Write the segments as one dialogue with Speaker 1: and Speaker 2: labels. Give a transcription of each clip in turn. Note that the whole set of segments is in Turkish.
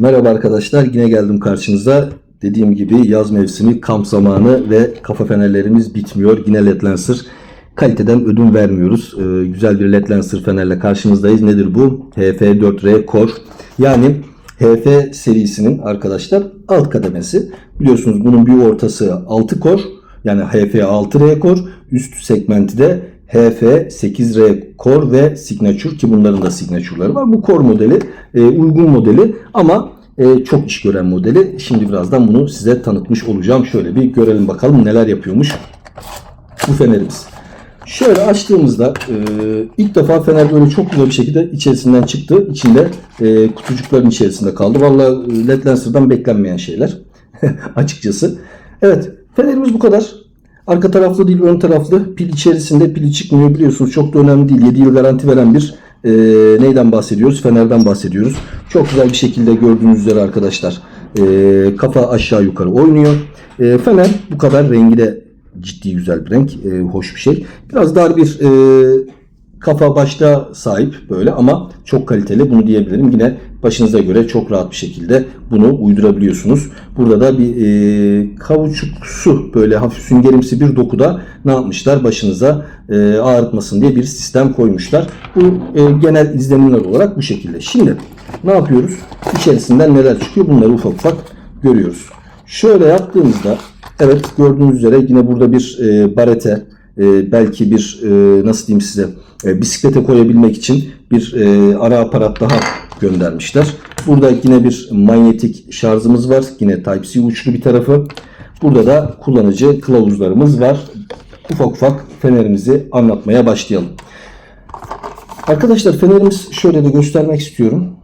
Speaker 1: Merhaba arkadaşlar yine geldim karşınıza. Dediğim gibi yaz mevsimi kamp zamanı ve kafa fenerlerimiz bitmiyor. Yine LED Lancer kaliteden ödün vermiyoruz. Ee, güzel bir LED Lancer fenerle karşınızdayız. Nedir bu? HF4R Core. Yani HF serisinin arkadaşlar alt kademesi. Biliyorsunuz bunun bir ortası 6 core. Yani HF6R Core. Üst segmenti de HF8R Core ve Signature ki bunların da signature'ları var. Bu Core modeli e, uygun modeli ama e, çok iş gören modeli. Şimdi birazdan bunu size tanıtmış olacağım. Şöyle bir görelim bakalım neler yapıyormuş bu fenerimiz. Şöyle açtığımızda e, ilk defa fener böyle çok güzel bir şekilde içerisinden çıktı. İçinde e, kutucukların içerisinde kaldı. Vallahi LED Lancer'dan beklenmeyen şeyler açıkçası. Evet fenerimiz bu kadar. Arka taraflı değil ön taraflı. Pil içerisinde pili çıkmıyor biliyorsunuz. Çok da önemli değil. 7 yıl garanti veren bir e, neyden bahsediyoruz? Fenerden bahsediyoruz. Çok güzel bir şekilde gördüğünüz üzere arkadaşlar. E, kafa aşağı yukarı oynuyor. E, fener bu kadar rengi de ciddi güzel bir renk. E, hoş bir şey. Biraz dar bir e, kafa başta sahip böyle ama çok kaliteli bunu diyebilirim. Yine başınıza göre çok rahat bir şekilde bunu uydurabiliyorsunuz. Burada da bir e, kauçuksu böyle hafif süngerimsi bir dokuda ne yapmışlar başınıza e, ağrıtmasın diye bir sistem koymuşlar. Bu e, genel izlenimler olarak bu şekilde. Şimdi ne yapıyoruz? İçerisinden neler çıkıyor bunları ufak ufak görüyoruz. Şöyle yaptığımızda evet gördüğünüz üzere yine burada bir e, barete e, belki bir e, nasıl diyeyim size e, bisiklete koyabilmek için bir e, ara aparat daha göndermişler. Burada yine bir manyetik şarjımız var. Yine Type-C uçlu bir tarafı. Burada da kullanıcı kılavuzlarımız var. Ufak ufak fenerimizi anlatmaya başlayalım. Arkadaşlar fenerimiz şöyle de göstermek istiyorum.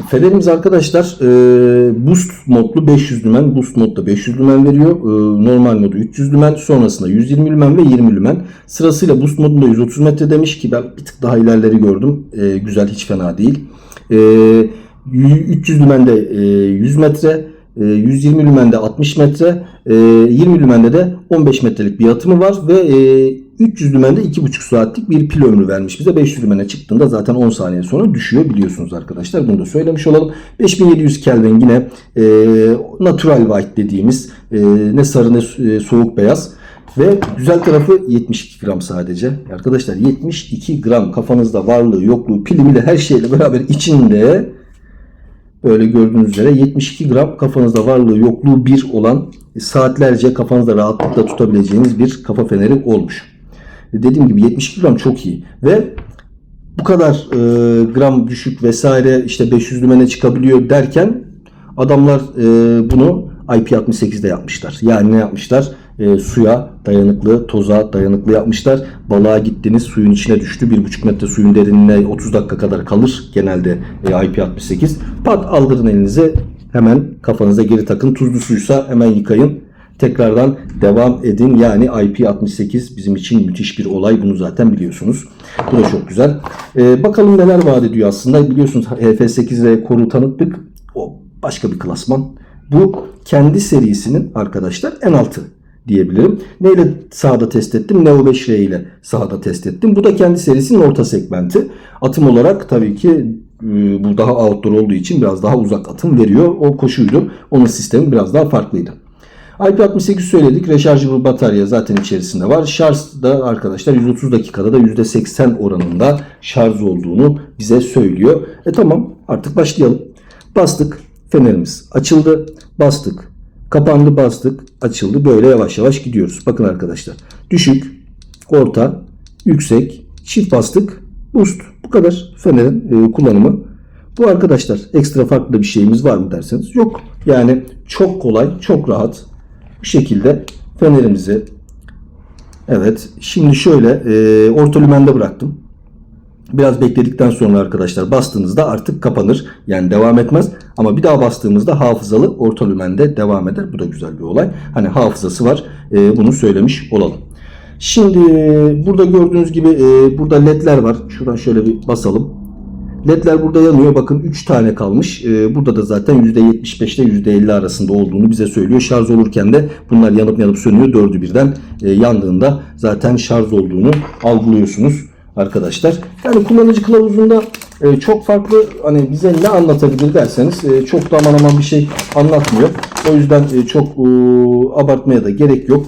Speaker 1: Fenerimiz arkadaşlar e, boost modlu 500 lümen. Boost modda 500 lümen veriyor. E, normal modu 300 lümen. Sonrasında 120 lümen ve 20 lümen. Sırasıyla boost modunda 130 metre demiş ki ben bir tık daha ilerleri gördüm. E, güzel hiç fena değil. E, 300 lümende e, 100 metre. E, 120 lümende 60 metre. E, 20 lümende de 15 metrelik bir atımı var ve 300 lümende 2,5 saatlik bir pil ömrü vermiş bize. 500 lümene çıktığında zaten 10 saniye sonra düşüyor biliyorsunuz arkadaşlar. Bunu da söylemiş olalım. 5700 Kelvin yine e, natural white dediğimiz e, ne sarı ne e, soğuk beyaz. Ve güzel tarafı 72 gram sadece. Arkadaşlar 72 gram kafanızda varlığı yokluğu pilimiyle her şeyle beraber içinde böyle gördüğünüz üzere 72 gram kafanızda varlığı yokluğu bir olan saatlerce kafanızda rahatlıkla tutabileceğiniz bir kafa feneri olmuş. Dediğim gibi 72 gram çok iyi ve bu kadar e, gram düşük vesaire işte 500 lümene çıkabiliyor derken adamlar e, bunu IP68'de yapmışlar. Yani ne yapmışlar? E, suya dayanıklı, toza dayanıklı yapmışlar. Balığa gittiniz suyun içine düştü. 1,5 metre suyun derinliğine 30 dakika kadar kalır genelde e, IP68. Pat aldırın elinize hemen kafanıza geri takın. Tuzlu suysa hemen yıkayın. Tekrardan devam edin. Yani IP68 bizim için müthiş bir olay. Bunu zaten biliyorsunuz. Bu da çok güzel. Ee, bakalım neler vaat ediyor aslında. Biliyorsunuz HF8 ve Core'u tanıttık. O başka bir klasman. Bu kendi serisinin arkadaşlar en altı diyebilirim. Neyle sahada test ettim? Neo 5R ile sahada test ettim. Bu da kendi serisinin orta segmenti. Atım olarak tabii ki e, bu daha outdoor olduğu için biraz daha uzak atım veriyor. O koşuydu. Onun sistemi biraz daha farklıydı. IP68 söyledik. Rechargeable batarya zaten içerisinde var. Şarj da arkadaşlar 130 dakikada da %80 oranında şarj olduğunu bize söylüyor. E tamam artık başlayalım. Bastık. Fenerimiz açıldı. Bastık. Kapandı bastık. Açıldı. Böyle yavaş yavaş gidiyoruz. Bakın arkadaşlar. Düşük, orta, yüksek, çift bastık. Boost. Bu kadar fenerin e, kullanımı. Bu arkadaşlar ekstra farklı bir şeyimiz var mı derseniz yok. Yani çok kolay, çok rahat bu şekilde fenerimizi evet şimdi şöyle e, orta lümende bıraktım. Biraz bekledikten sonra arkadaşlar bastığınızda artık kapanır. Yani devam etmez. Ama bir daha bastığımızda hafızalı orta lümende devam eder. Bu da güzel bir olay. Hani hafızası var. E, bunu söylemiş olalım. Şimdi burada gördüğünüz gibi e, burada ledler var. Şuradan şöyle bir basalım. LED'ler burada yanıyor. Bakın 3 tane kalmış. Ee, burada da zaten %75 ile %50 arasında olduğunu bize söylüyor. Şarj olurken de bunlar yanıp yanıp sönüyor. Dördü birden e, yandığında zaten şarj olduğunu algılıyorsunuz arkadaşlar. Yani kullanıcı kılavuzunda E, çok farklı hani bize ne anlatabilir derseniz e, çok da aman aman bir şey anlatmıyor. O yüzden çok abartmaya da gerek yok.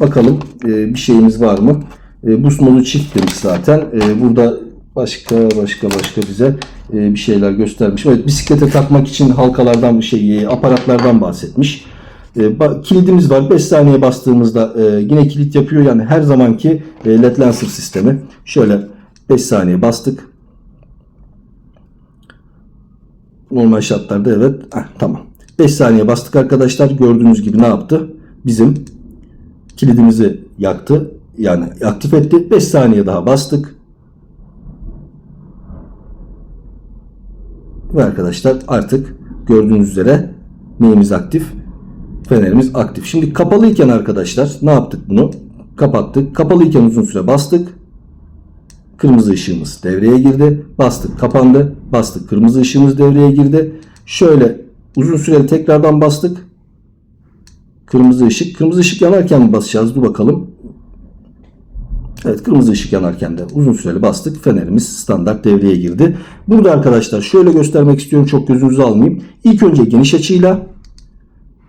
Speaker 1: Bakalım bir şeyimiz var mı? E, boost modu çift demiş zaten. Burada başka başka başka bize e, bir şeyler göstermiş. Evet bisiklete takmak için halkalardan bir şey, e, aparatlardan bahsetmiş. E, ba- kilidimiz var. 5 saniye bastığımızda e, yine kilit yapıyor. Yani her zamanki e, LED Lancer sistemi. Şöyle 5 saniye bastık. Normal şartlarda evet. Heh, tamam. 5 saniye bastık arkadaşlar. Gördüğünüz gibi ne yaptı? Bizim kilidimizi yaktı. Yani aktif etti. 5 saniye daha bastık. Ve arkadaşlar artık gördüğünüz üzere neyimiz aktif? Fenerimiz aktif. Şimdi kapalıyken arkadaşlar ne yaptık bunu? Kapattık. Kapalıyken uzun süre bastık. Kırmızı ışığımız devreye girdi. Bastık kapandı. Bastık kırmızı ışığımız devreye girdi. Şöyle uzun süreli tekrardan bastık. Kırmızı ışık. Kırmızı ışık yanarken mi basacağız? Dur bakalım. Evet kırmızı ışık yanarken de uzun süreli bastık. Fenerimiz standart devreye girdi. Burada arkadaşlar şöyle göstermek istiyorum. Çok gözünüzü almayayım. İlk önce geniş açıyla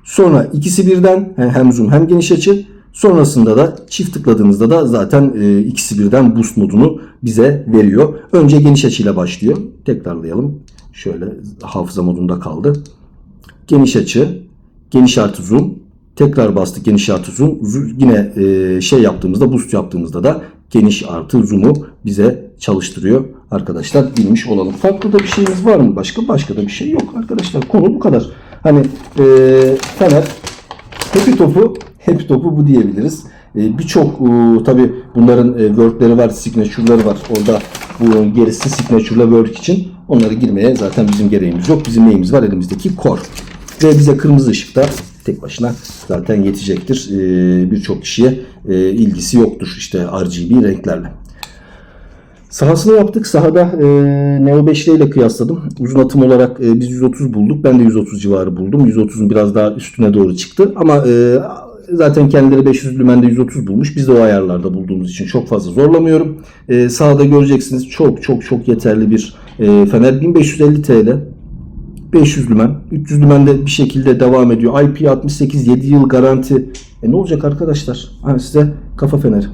Speaker 1: sonra ikisi birden hem zoom hem geniş açı sonrasında da çift tıkladığınızda da zaten e, ikisi birden boost modunu bize veriyor. Önce geniş açıyla başlıyor. Tekrarlayalım. Şöyle hafıza modunda kaldı. Geniş açı, geniş artı zoom, tekrar bastık geniş artı zoom. Zo- Yine e, şey yaptığımızda boost yaptığımızda da geniş artı zoom'u bize çalıştırıyor arkadaşlar bilmiş olalım. Farklı da bir şeyimiz var mı başka? Başka da bir şey yok arkadaşlar. Konu bu kadar. Hani e, Fener Happy topu, happy topu bu diyebiliriz. E, Birçok e, tabi bunların e, work'leri var, signature'ları var. Orada bu gerisi signature ile work için onları girmeye zaten bizim gereğimiz yok. Bizim neyimiz var? Elimizdeki core. Ve bize kırmızı ışıkta tek başına zaten yetecektir. E, Birçok kişiye e, ilgisi yoktur işte RGB renklerle. Sahasını yaptık. Sahada e, Neo 5 ile kıyasladım. Uzun atım olarak e, biz 130 bulduk. Ben de 130 civarı buldum. 130'un biraz daha üstüne doğru çıktı. Ama e, zaten kendileri 500 lümende 130 bulmuş. Biz de o ayarlarda bulduğumuz için çok fazla zorlamıyorum. E, sahada göreceksiniz çok çok çok yeterli bir e, fener. 1550 TL. 500 lümen. 300 lümende bir şekilde devam ediyor. IP68 7 yıl garanti. E ne olacak arkadaşlar? Hani size kafa feneri.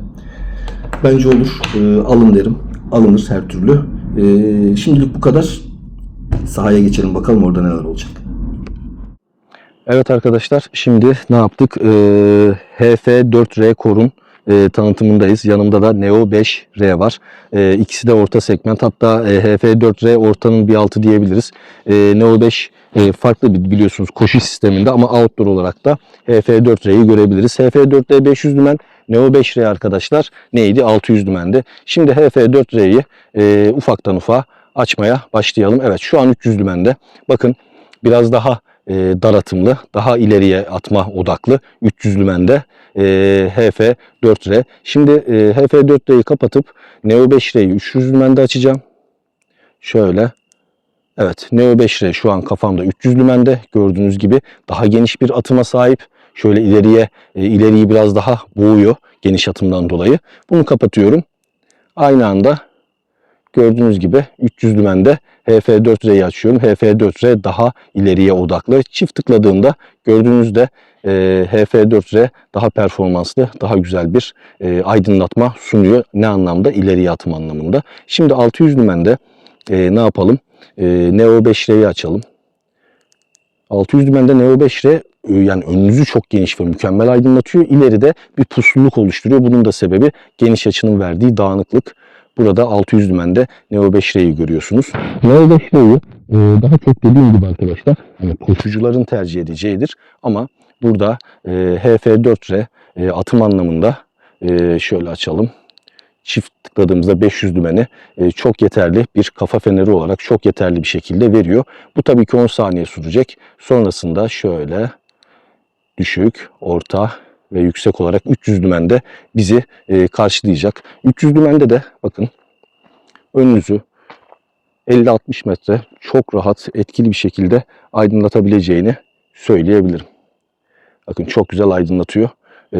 Speaker 1: Bence olur. E, alın derim. Alınır her türlü. E, şimdilik bu kadar. Sahaya geçelim bakalım orada neler olacak. Evet arkadaşlar şimdi ne yaptık? E, HF4R Core'un e, tanıtımındayız. Yanımda da Neo 5R var. E, ikisi de orta segment. Hatta e, HF4R ortanın bir altı diyebiliriz. E, Neo 5 e, farklı bir biliyorsunuz koşu sisteminde ama outdoor olarak da HF4R'yi görebiliriz. HF4R 500 lümen Neo 5R arkadaşlar neydi? 600 lümendi. Şimdi HF4R'yi e, ufaktan ufağa açmaya başlayalım. Evet şu an 300 lümende. Bakın biraz daha e, daratımlı, daha ileriye atma odaklı 300 lümende e, HF4R. Şimdi e, HF4R'yi kapatıp Neo 5R'yi 300 lümende açacağım. Şöyle. Evet Neo 5R şu an kafamda 300 lümende gördüğünüz gibi daha geniş bir atıma sahip. Şöyle ileriye e, ileriyi biraz daha boğuyor geniş atımdan dolayı. Bunu kapatıyorum. Aynı anda gördüğünüz gibi 300 lümende HF4R'yi açıyorum. HF4R daha ileriye odaklı. Çift tıkladığımda gördüğünüzde e, HF4R daha performanslı, daha güzel bir e, aydınlatma sunuyor. Ne anlamda? İleriye atım anlamında. Şimdi 600 lümende e, ne yapalım? E, Neo 5R'yi açalım. 600 dümende Neo 5R e, yani önünüzü çok geniş ve mükemmel aydınlatıyor. İleride bir pusluluk oluşturuyor. Bunun da sebebi geniş açının verdiği dağınıklık. Burada 600 dümende Neo 5R'yi görüyorsunuz. Neo 5R'yi e, daha çok dediğim gibi arkadaşlar hani koşucuların tercih edeceğidir. Ama burada e, HF4R e, atım anlamında e, şöyle açalım çift tıkladığımızda 500 dümeni e, çok yeterli bir kafa feneri olarak çok yeterli bir şekilde veriyor. Bu tabii ki 10 saniye sürecek. Sonrasında şöyle düşük, orta ve yüksek olarak 300 dümende bizi e, karşılayacak. 300 dümende de bakın önünüzü 50-60 metre çok rahat, etkili bir şekilde aydınlatabileceğini söyleyebilirim. Bakın çok güzel aydınlatıyor. Ee,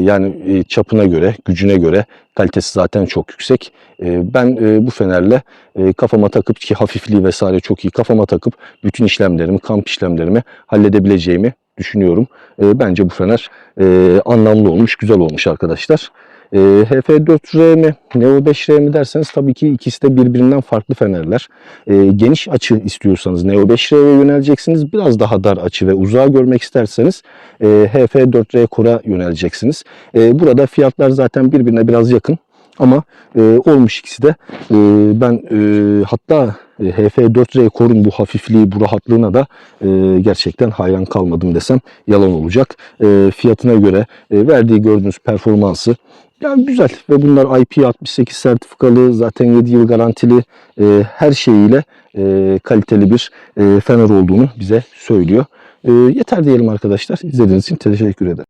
Speaker 1: yani e, çapına göre, gücüne göre kalitesi zaten çok yüksek. Ee, ben e, bu fenerle e, kafama takıp ki hafifliği vesaire çok iyi kafama takıp bütün işlemlerimi, kamp işlemlerimi halledebileceğimi düşünüyorum. Ee, bence bu fener e, anlamlı olmuş, güzel olmuş arkadaşlar. E, HF4R mi, Neo 5R mi derseniz tabii ki ikisi de birbirinden farklı fenerler. E, geniş açı istiyorsanız Neo 5R'ye yöneleceksiniz. Biraz daha dar açı ve uzağa görmek isterseniz e, HF4R Core'a yöneleceksiniz. E, burada fiyatlar zaten birbirine biraz yakın. Ama e, olmuş ikisi de. E, ben e, hatta e, HF4R Core'un bu hafifliği, bu rahatlığına da e, gerçekten hayran kalmadım desem yalan olacak. E, fiyatına göre e, verdiği gördüğünüz performansı yani güzel ve bunlar IP68 sertifikalı zaten 7 yıl garantili e, her şeyiyle e, kaliteli bir e, fener olduğunu bize söylüyor. E, yeter diyelim arkadaşlar. İzlediğiniz için teşekkür ederim.